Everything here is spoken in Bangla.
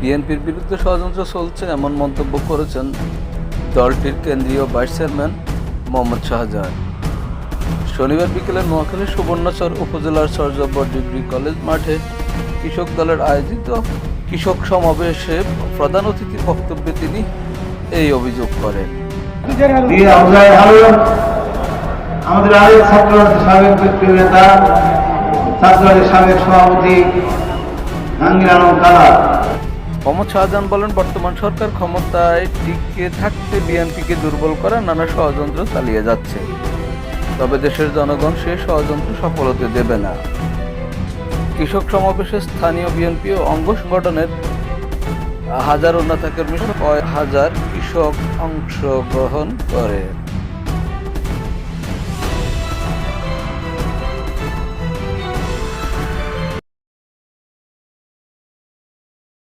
বিএনপির বিরুদ্ধে ষড়যন্ত্র চলছে এমন মন্তব্য করেছেন দলটির কেন্দ্রীয় ভাইস চেয়ারম্যান মোহাম্মদ শাহজাহান। শনিবার বিকেলে নোয়াখালীর সুবর্ণচর উপজেলার সরজব্বর ডিগ্রি কলেজ মাঠে কৃষক দলের আয়োজিত কৃষক সমাবেশে প্রধান অতিথির বক্তব্যে তিনি এই অভিযোগ করেন। আমাদের আরেক ছাত্র সাবেক নেতা ছাত্রদের সাবেক সভাপতি আলম কালা শাহজাহান বলেন, বর্তমান সরকার ক্ষমতায় টিকে থাকতে বিএনপিকে দুর্বল করা নানা ষড়যন্ত্র চালিয়ে যাচ্ছে। তবে দেশের জনগণ সে ষড়যন্ত্র সফল দেবে না। কৃষক সমাবেশে স্থানীয় বিএনপি ও অঙ্গ সংগঠনের হাজার নেতা কর্মী সহ কয়েক হাজার কৃষক অংশগ্রহণ করে।